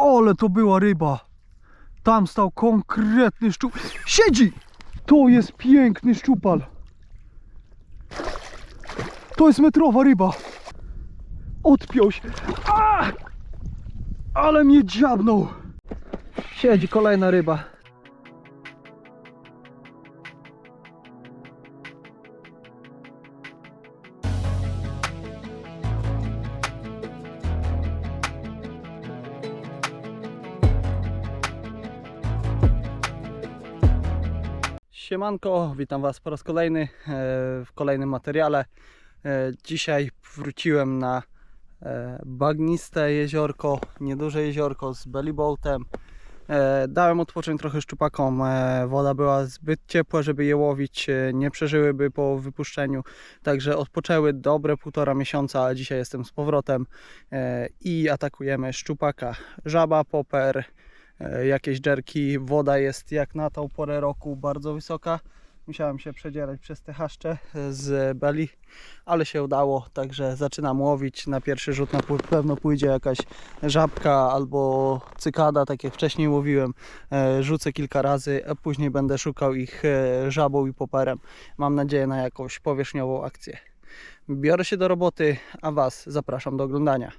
Ale to była ryba. Tam stał konkretny szczupal. Siedzi! To jest piękny szczupal. To jest metrowa ryba. Odpiął się. A! Ale mnie dziabnął. Siedzi kolejna ryba. Siemanko, witam Was po raz kolejny e, w kolejnym materiale. E, Dzisiaj wróciłem na e, bagniste jeziorko, nieduże jeziorko z bellyboatem. Dałem odpocząć trochę szczupakom. Woda była zbyt ciepła, żeby je łowić. Nie przeżyłyby po wypuszczeniu. Także odpoczęły dobre półtora miesiąca, a dzisiaj jestem z powrotem i atakujemy szczupaka. Żaba, poper, jakieś dżerki. Woda jest jak na tą porę roku bardzo wysoka. Musiałem się przedzierać przez te haszcze e, z beli, ale się udało, także zaczynam łowić. Na pierwszy rzut na pewno pójdzie jakaś żabka albo cykada, tak jak wcześniej łowiłem. E, Rzucę kilka razy, a później będę szukał ich e, żabą i poperem. Mam nadzieję na jakąś powierzchniową akcję. Biorę się do roboty, a Was zapraszam do oglądania.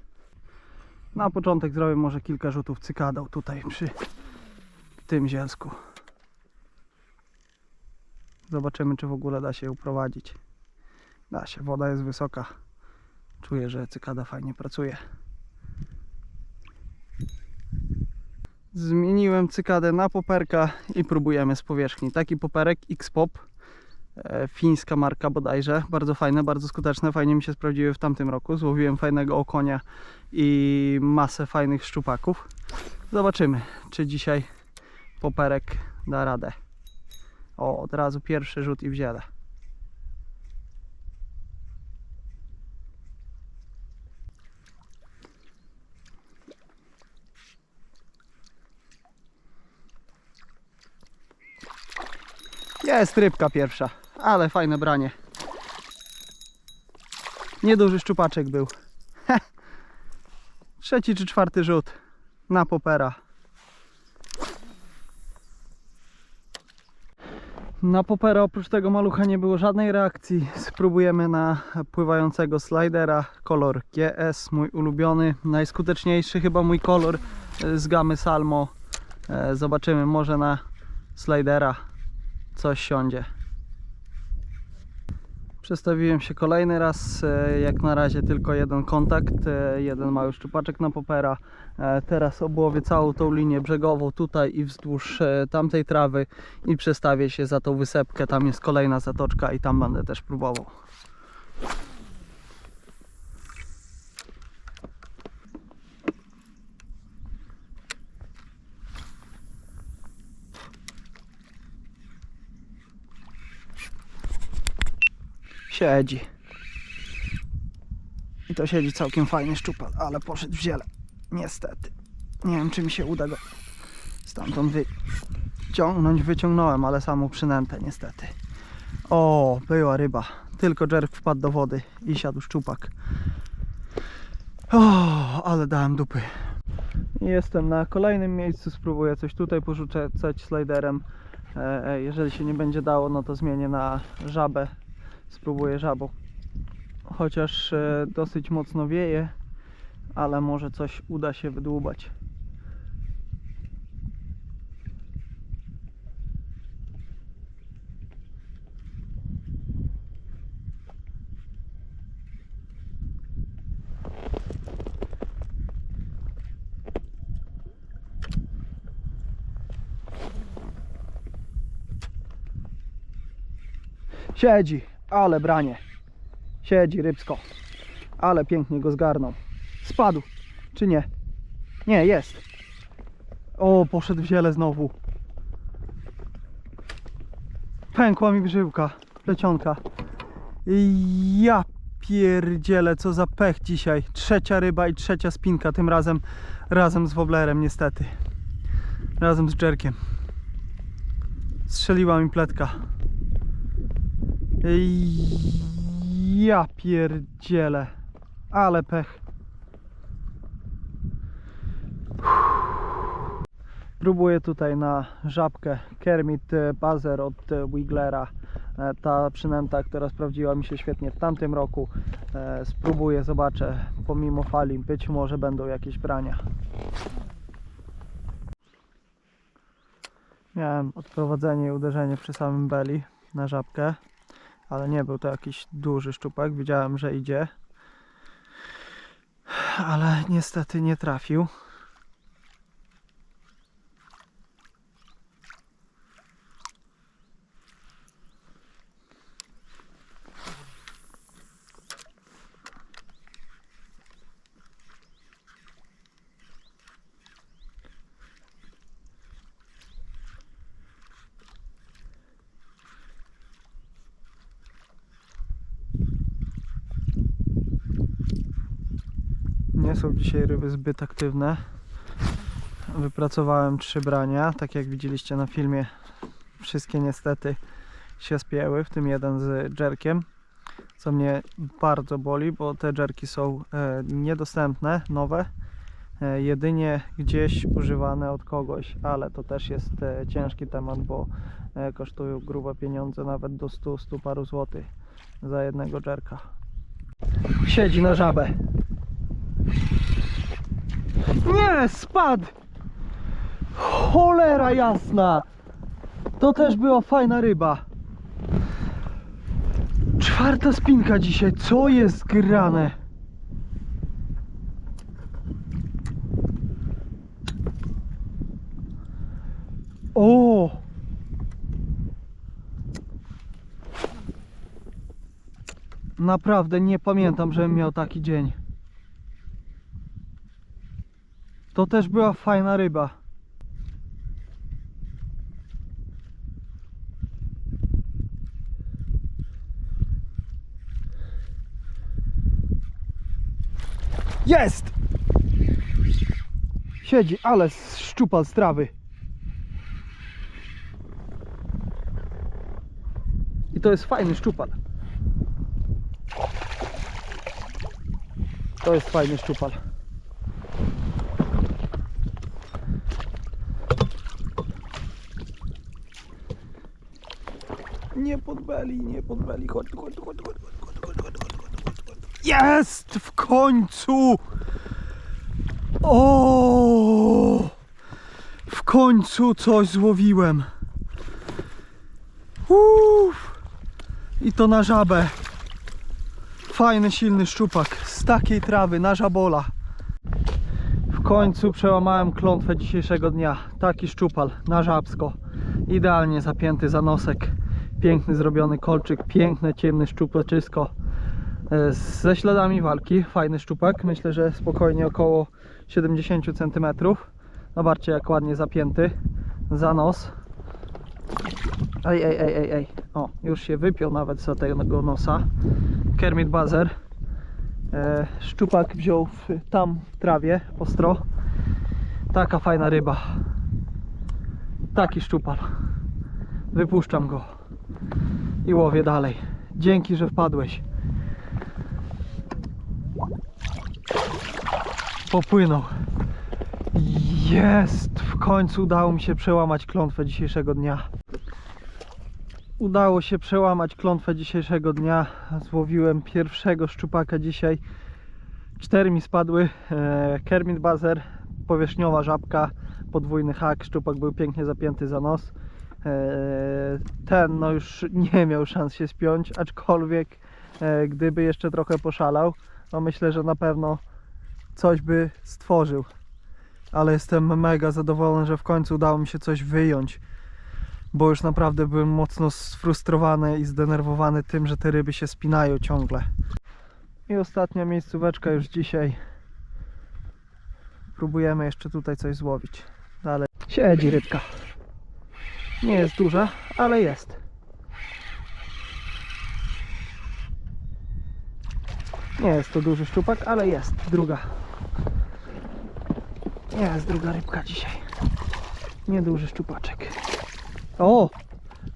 Na początek zrobię może kilka rzutów cykadą tutaj przy tym zielsku. Zobaczymy, czy w ogóle da się ją prowadzić. Da się, woda jest wysoka. Czuję, że cykada fajnie pracuje. Zmieniłem cykadę na poperka i próbujemy z powierzchni. Taki poperek X-Pop, fińska marka bodajże. Bardzo fajne, bardzo skuteczne. Fajnie mi się sprawdziły w tamtym roku. Złowiłem fajnego okonia i masę fajnych szczupaków. Zobaczymy, czy dzisiaj poperek da radę. O, od razu pierwszy rzut i w ziele. Jest rybka pierwsza, ale fajne branie. Nieduży szczupaczek był. Trzeci czy czwarty rzut na popera. Na popera oprócz tego malucha nie było żadnej reakcji. Spróbujemy na pływającego slidera. Kolor GS, mój ulubiony, najskuteczniejszy chyba mój kolor e, z gamy Salmo. E, Zobaczymy, może na slidera coś siądzie. Przestawiłem się kolejny raz, e, jak na razie tylko jeden kontakt, e, jeden mały szczupaczek na popera. E, Teraz obłowię całą tą linię brzegową tutaj i wzdłuż tamtej trawy i przestawię się za tą wysepkę, tam jest kolejna zatoczka i tam będę też próbował. Siedzi. I to siedzi całkiem fajny szczupal, ale poszedł w ziele. Niestety. Nie wiem, czy mi się uda go stamtąd wyciągnąć. Wyciągnąłem, ale samą przynętę niestety. O, była ryba. Tylko Jerk wpadł do wody i siadł szczupak. O, ale dałem dupy. Jestem na kolejnym miejscu, spróbuję coś tutaj porzucać sliderem. E, e, Jeżeli się nie będzie dało, no to zmienię na żabę. Spróbuję żabą. Chociaż e, dosyć mocno wieje, ale może coś uda się wydłubać. Siedzi, ale branie. Siedzi rybsko. Ale pięknie go zgarnął. Spadł, czy nie? Nie, jest. O, poszedł w ziele znowu. Pękła mi brzyłka, plecionka. Ja pierdzielę, co za pech dzisiaj. Trzecia ryba i trzecia spinka, tym razem razem z woblerem niestety. Razem z dżerkiem. Strzeliła mi pletka. Ej, Ja pierdzielę. Ale pech. Próbuję tutaj na żabkę Kermit e, Bazer od e, Wiglera. E, Ta przynęta, która sprawdziła mi się świetnie w tamtym roku. Spróbuję, zobaczę, pomimo fali, być może będą jakieś brania. Miałem odprowadzenie i uderzenie przy samym beli na żabkę, ale nie był to jakiś duży szczupak. Widziałem, że idzie, ale niestety nie trafił. Nie są dzisiaj ryby zbyt aktywne. Wypracowałem trzy brania, tak jak widzieliście na filmie. Wszystkie niestety się spięły, w tym jeden z jerkiem. Co mnie bardzo boli, bo te jerki są e, niedostępne, nowe. E, jedynie gdzieś używane od kogoś, ale to też jest e, ciężki temat, bo kosztują grube pieniądze, nawet do 100-100 paru złotych za jednego jerka. Siedzi na żabę. Nie, spadł! Cholera jasna! To też była fajna ryba. Czwarta spinka dzisiaj. Co jest grane? O! Naprawdę nie pamiętam, żebym miał taki dzień. To też była fajna ryba. Jest! Siedzi, ale szczupal z trawy. I to jest fajny szczupal. To jest fajny szczupal. Nie podbeli, nie podbeli. Chodź, chodź, chodź, chodź, chodź, chodź, chodź, chodź, chodź, chodź. Jest! W końcu! O! W końcu coś złowiłem. Uff. I to na żabę. Fajny, silny szczupak z takiej trawy na żabola. W końcu przełamałem klątwę dzisiejszego dnia. Taki szczupal na żabsko. Idealnie zapięty za nosek. Piękny zrobiony kolczyk, piękne ciemne szczupaczysko e, ze śladami walki. Fajny szczupak. Myślę, że spokojnie około 70 cm. Zobaczcie jak ładnie zapięty za nos. Ej, ej, ej, ej, ej. O, już się wypiął nawet za tego nosa. Kermit Bazer. E, szczupak wziął w, tam w trawie ostro. Taka fajna ryba. Taki szczupal. Wypuszczam go i łowię dalej. Dzięki, że wpadłeś. Popłynął. Jest! W końcu udało mi się przełamać klątwę dzisiejszego dnia. Udało się przełamać klątwę dzisiejszego dnia. Złowiłem pierwszego szczupaka dzisiaj. Cztery mi spadły. E, Kermit Bazer, powierzchniowa żabka, podwójny hak. Szczupak był pięknie zapięty za nos. E, Ten no już nie miał szans się spiąć, aczkolwiek e, gdyby jeszcze trochę poszalał, no myślę, że na pewno coś by stworzył. Ale jestem mega zadowolony, że w końcu udało mi się coś wyjąć, bo już naprawdę byłem mocno sfrustrowany i zdenerwowany tym, że te ryby się spinają ciągle. I ostatnia miejscóweczka już dzisiaj. Próbujemy jeszcze tutaj coś złowić. Dalej. Siedzi rybka. Nie jest duża, ale jest. Nie jest to duży szczupak, ale jest druga. Jest druga rybka dzisiaj. Nieduży szczupaczek. O!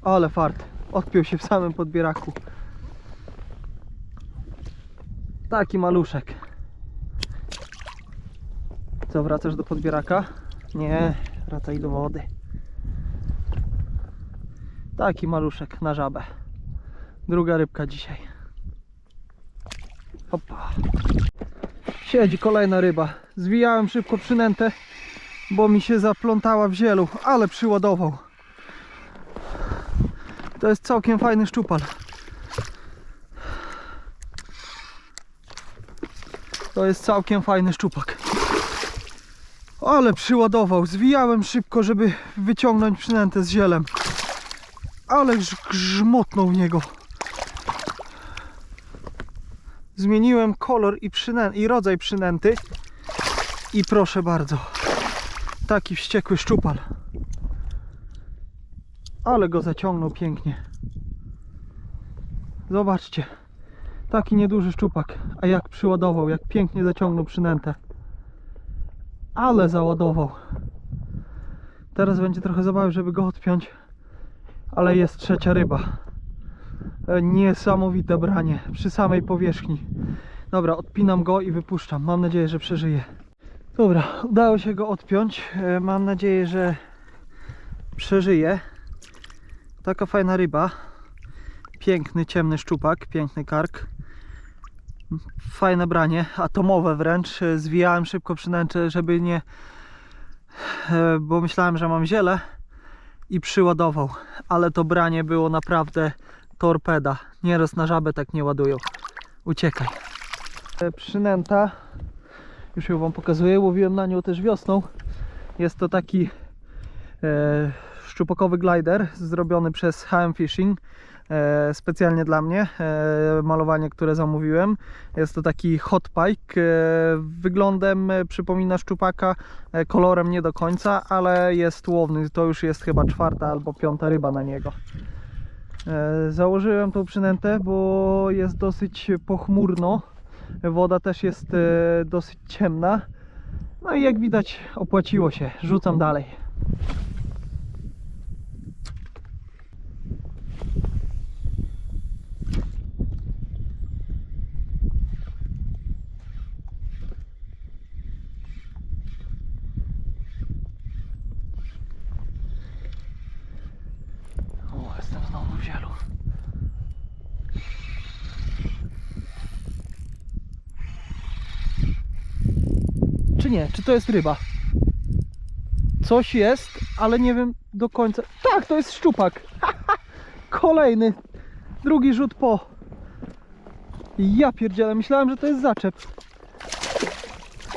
Ale fart. Odpiął się w samym podbieraku. Taki maluszek. Co, wracasz do podbieraka? Nie, wracaj do wody. Taki maluszek na żabę. Druga rybka dzisiaj. Opa. Siedzi kolejna ryba. Zwijałem szybko przynętę, bo mi się zaplątała w zielu, ale przyładował. To jest całkiem fajny szczupal. To jest całkiem fajny szczupak. Ale przyładował. Zwijałem szybko, żeby wyciągnąć przynętę z zielem. Ale grz- grzmotnął w niego. Zmieniłem kolor i, przynę- i rodzaj przynęty. I proszę bardzo. Taki wściekły szczupal. Ale go zaciągnął pięknie. Zobaczcie. Taki nieduży szczupak. A jak przyładował, jak pięknie zaciągnął przynętę. Ale załadował. Teraz będzie trochę zabawy, żeby go odpiąć. Ale jest trzecia ryba. E, Niesamowite branie przy samej powierzchni. Dobra, odpinam go i wypuszczam. Mam nadzieję, że przeżyje. Dobra, udało się go odpiąć. E, Mam nadzieję, że przeżyje. Taka fajna ryba. Piękny, ciemny szczupak, piękny kark. Fajne branie, atomowe wręcz. E, Zwijałem szybko przynęczę, żeby nie... Bo myślałem, że mam ziele i przyładował. Ale to branie było naprawdę torpeda. Nieraz na żabę tak nie ładują. Uciekaj. E, Przynęta. Już ją wam pokazuję. Łowiłem na nią też wiosną. Jest to taki e, szczupakowy glider zrobiony przez HM Fishing. E, specjalnie dla mnie. E, malowanie, które zamówiłem. Jest to taki hot pike. E, wyglądem przypomina szczupaka. Kolorem nie do końca, ale jest łowny. To już jest chyba czwarta albo piąta ryba na niego. Założyłem tą przynętę, bo jest dosyć pochmurno. Woda też jest dosyć ciemna. No i jak widać opłaciło się. Rzucam dalej. O, jestem znowu w zielu. Czy nie? Czy to jest ryba? Coś jest, ale nie wiem do końca. Tak, to jest szczupak. Kolejny. Drugi rzut po. Ja pierdzielę, myślałem, że to jest zaczep.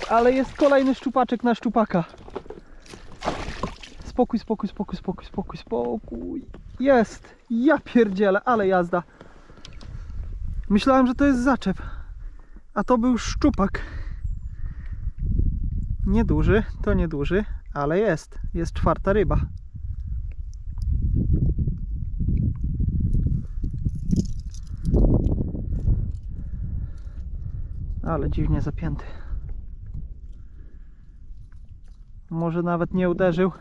Ale jest kolejny szczupaczek na szczupaka. Spokój, spokój, spokój, spokój, spokój, spokój. Jest. Ja pierdzielę, ale jazda. Myślałem, że to jest zaczep. A to był szczupak. Nieduży, to nieduży, ale jest. Jest czwarta ryba. Ale dziwnie zapięty. Może nawet nie uderzył,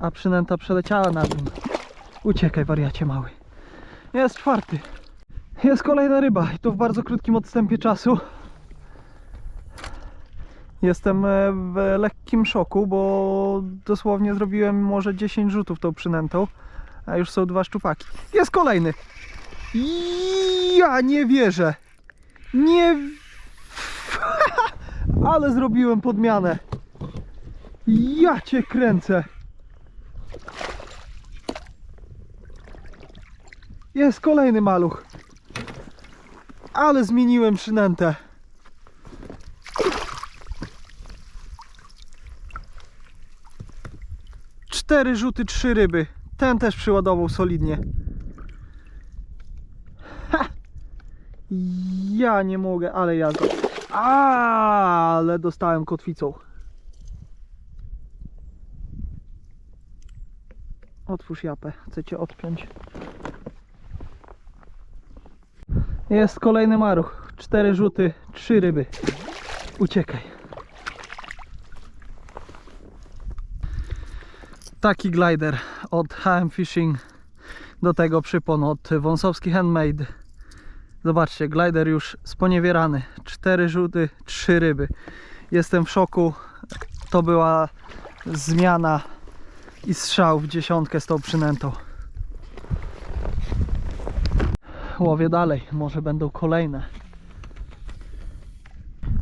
a przynęta przeleciała nad nim. Uciekaj, wariacie mały. Jest czwarty. Jest kolejna ryba i to w bardzo krótkim odstępie czasu. Jestem e, w lekkim szoku, bo dosłownie zrobiłem może 10 rzutów tą przynętą, a już są dwa szczupaki. Jest kolejny! Ja nie wierzę! Nie... Ale zrobiłem podmianę! Ja cię kręcę! Jest kolejny maluch! Ale zmieniłem przynętę! Cztery rzuty, trzy ryby. Ten też przyładował solidnie. Ha! Ja nie mogę, ale jazda. Ale dostałem kotwicą. Otwórz japę, chcę cię odpiąć. Jest kolejny maruch. Cztery rzuty, trzy ryby. Uciekaj. Taki glider od HM Fishing do tego przypon od Wąsowski Handmade zobaczcie, glider już sponiewierany cztery rzuty, trzy ryby jestem w szoku to była zmiana i strzał w dziesiątkę z tą przynętą. Łowię dalej, może będą kolejne.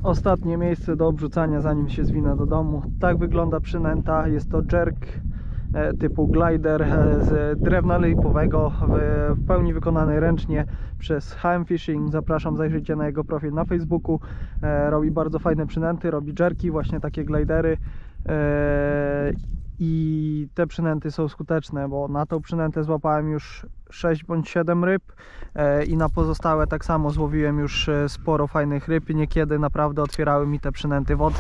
Ostatnie miejsce do obrzucania zanim się zwinę do domu. Tak wygląda przynęta. Jest to jerk typu glider e, z drewna lipowego w, pełni wykonany ręcznie przez HM Fishing. Zapraszam, zajrzyjcie na jego profil na Facebooku. E, robi bardzo fajne przynęty, robi jerki, właśnie takie glidery. E, I te przynęty są skuteczne, bo na tą przynętę złapałem już 6 bądź 7 ryb e, i na pozostałe tak samo złowiłem już e, sporo fajnych ryb i niekiedy naprawdę otwierały mi te przynęty wody.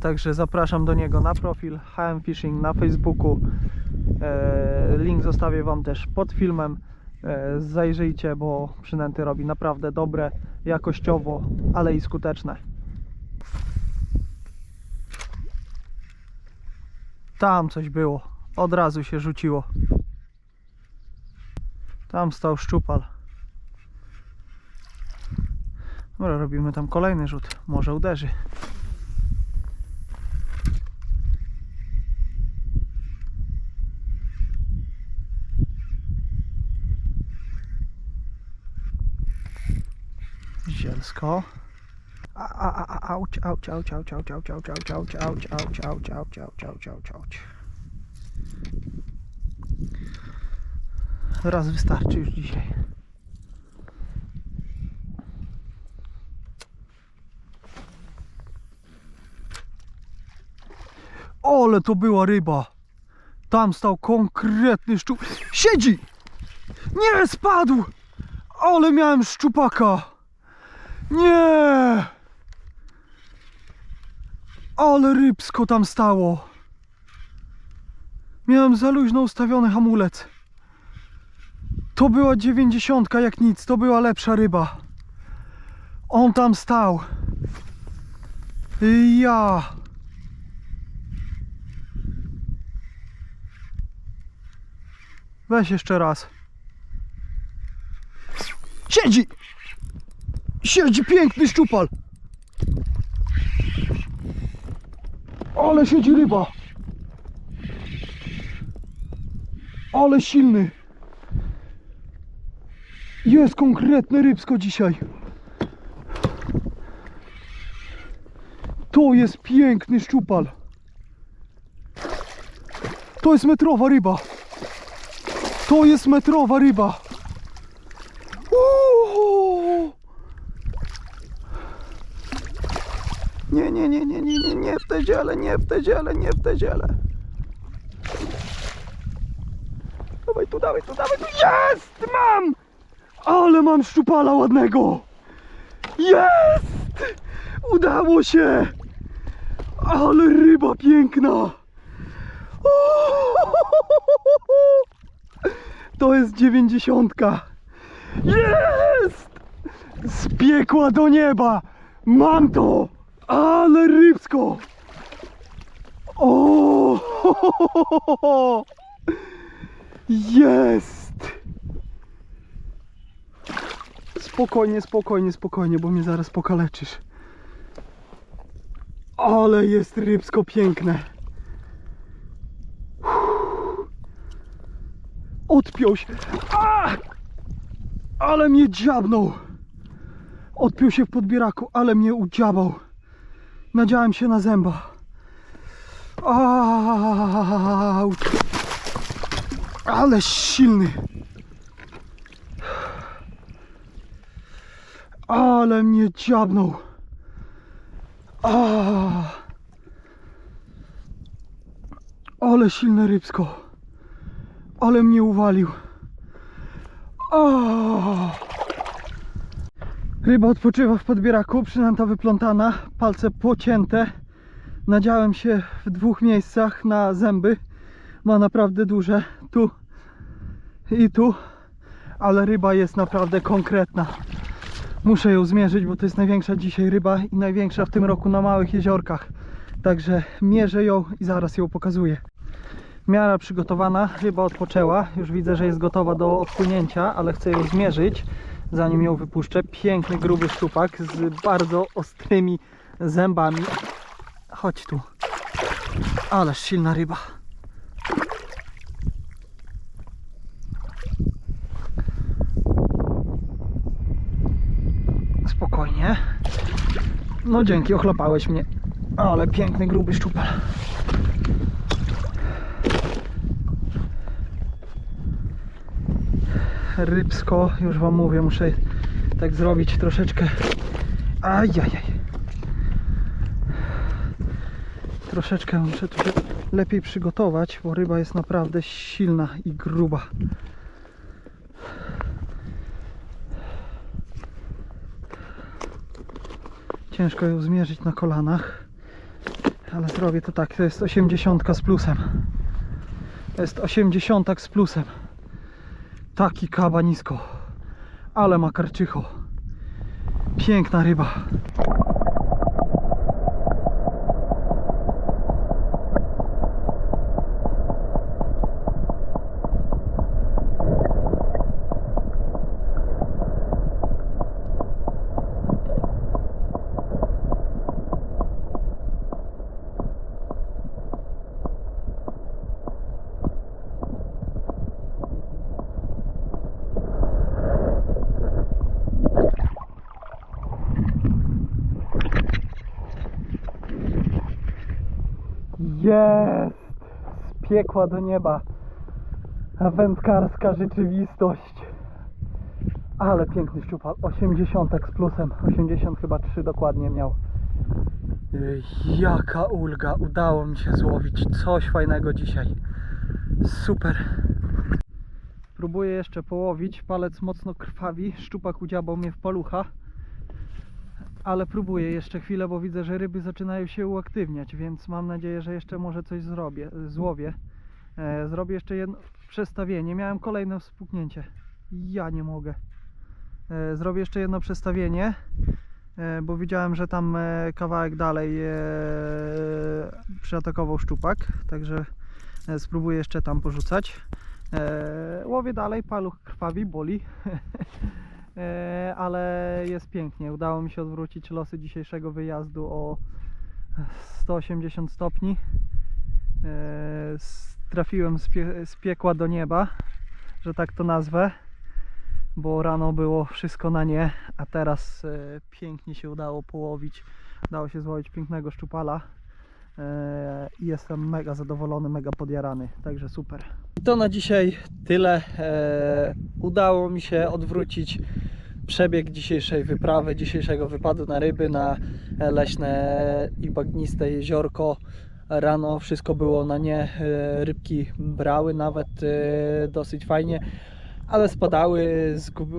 Także zapraszam do niego na profil HM Fishing na Facebooku. E, Link zostawię Wam też pod filmem. E, Zajrzyjcie, bo przynęty robi naprawdę dobre, jakościowo, ale i skuteczne. Tam coś było. Od razu się rzuciło. Tam stał szczupal. Dobra, robimy tam kolejny rzut. Może uderzy. A, auć, auć, auć, auć, auć, auć, auć, auć, auć, auć, auć, auć, auć, auć, auć, auć, auć. Raz wystarczy już dzisiaj. Ale to była ryba. Tam stał konkretny szczup. Siedzi! Nie, spadł! Ale miałem szczupaka! Nie! Ale rybsko tam stało. Miałem za luźno ustawiony hamulec. To była dziewięćdziesiątka jak nic, to była lepsza ryba. On tam stał. I ja. Weź jeszcze raz. Siedzi! Siedzi piękny szczupal! Ale siedzi ryba! Ale silny! Jest konkretne rybsko dzisiaj! To jest piękny szczupal! To jest metrowa ryba! To jest metrowa ryba! Uuu! Nie, nie, nie, nie, nie, nie, nie w te nie w te nie w te dziele. Dawaj tu, dawaj tu, dawaj tu. Jest! Mam! Ale mam szczupala ładnego! Jest! Udało się! Ale ryba piękna! To jest dziewięćdziesiątka! Jest! Z piekła do nieba! Mam to! Ale rybsko! O! Jest! Spokojnie, spokojnie, spokojnie, bo mnie zaraz pokaleczysz. Ale jest rybsko piękne. Odpiął się. A! Ale mnie dziabnął. Odpiął się w podbieraku, ale mnie udziabał. Nadziałem się na zęba. Auć. Ale silny. Ale mnie dziabnął. A. Ale silne rybsko. Ale mnie uwalił. A. Ryba odpoczywa w podbieraku, przynęta wyplątana, palce pocięte. Nadziałem się w dwóch miejscach na zęby. Ma naprawdę duże, tu i tu, ale ryba jest naprawdę konkretna. Muszę ją zmierzyć, bo to jest największa dzisiaj ryba i największa w tym roku na małych jeziorkach. Także mierzę ją i zaraz ją pokazuję. Miara przygotowana, ryba odpoczęła. Już widzę, że jest gotowa do odpłynięcia, ale chcę ją zmierzyć, zanim ją wypuszczę. Piękny, gruby szczupak z bardzo ostrymi zębami. Chodź tu. Ależ silna ryba. Spokojnie. No dzięki, ochlapałeś mnie. Ale piękny, gruby szczupel. Rybsko, już wam mówię, muszę tak zrobić troszeczkę. Ajajaj. Troszeczkę muszę tu się lepiej przygotować, bo ryba jest naprawdę silna i gruba. Ciężko ją zmierzyć na kolanach, ale zrobię to tak. To jest 80 z plusem. To jest 80 z plusem. Taki kaba nisko. Ale ma karczycho. Piękna ryba. Jest! Z piekła do nieba. Wędkarska rzeczywistość. Ale piękny szczupal. 80 z plusem. 80 chyba 3 dokładnie miał. Ej, Jaka ulga. Udało mi się złowić coś fajnego dzisiaj. Super. Próbuję jeszcze połowić. Palec mocno krwawi. Szczupak udziabał mnie w palucha ale próbuję jeszcze chwilę, bo widzę, że ryby zaczynają się uaktywniać, więc mam nadzieję, że jeszcze może coś zrobię, złowię. E, zrobię jeszcze jedno przestawienie. Miałem kolejne spuknięcie. Ja nie mogę. E, zrobię jeszcze jedno przestawienie, e, bo widziałem, że tam kawałek dalej przyatakował szczupak, także spróbuję jeszcze tam porzucać. Łowię dalej, paluch krwawi, boli. E, ale jest pięknie. Udało mi się odwrócić losy dzisiejszego wyjazdu o 180 stopni. E, Trafiłem z piekła do nieba, że tak to nazwę, bo rano było wszystko na nie, a teraz e, pięknie się udało połowić. Udało się złowić pięknego szczupala. E, i jestem mega zadowolony, mega podjarany, także super. To na dzisiaj tyle. E, udało mi się odwrócić przebieg dzisiejszej wyprawy, dzisiejszego wypadu na ryby, na leśne i bagniste jeziorko. Rano wszystko było na nie, e, rybki brały nawet dosyć fajnie, ale spadały.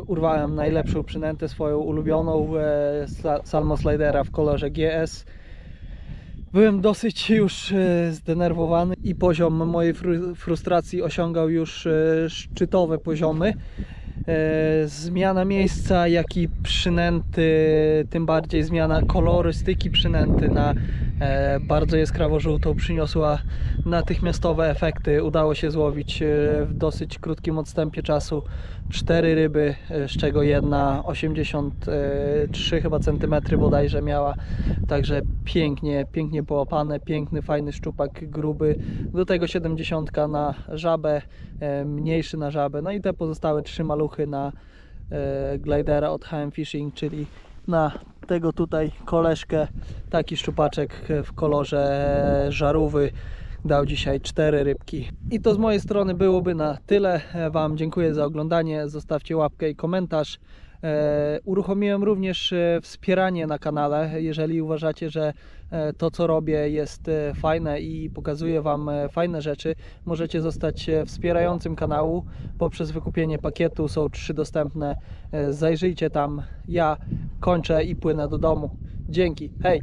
Urwałem najlepszą przynętę, swoją ulubioną e, sa- Salmo Slidera w kolorze GS. Byłem dosyć już e, zdenerwowany i poziom mojej fru- frustracji osiągał już e, szczytowe poziomy. E, Zmiana miejsca, jak i przynęty, tym bardziej zmiana kolorystyki przynęty na bardzo jaskrawo-żółtą przyniosła natychmiastowe efekty. Udało się złowić w dosyć krótkim odstępie czasu cztery ryby, e, z czego jedna 83 chyba centymetry bodajże miała. Także pięknie, pięknie połapane, piękny, fajny szczupak gruby. Do tego 70 na żabę, e, mniejszy na żabę. No i te pozostałe trzy maluchy na e, glidera od HM Fishing, czyli na tego tutaj koleżkę. Taki szczupaczek w kolorze żarówy dał dzisiaj cztery rybki. I to z mojej strony byłoby na tyle. E, Wam dziękuję za oglądanie. Zostawcie łapkę i komentarz. E, uruchomiłem również e, wspieranie na kanale. Jeżeli uważacie, że to co robię jest fajne i pokazuję Wam fajne rzeczy, możecie zostać wspierającym kanału poprzez wykupienie pakietu. Są trzy dostępne. Zajrzyjcie tam. Ja kończę i płynę do domu. Dzięki. Hej!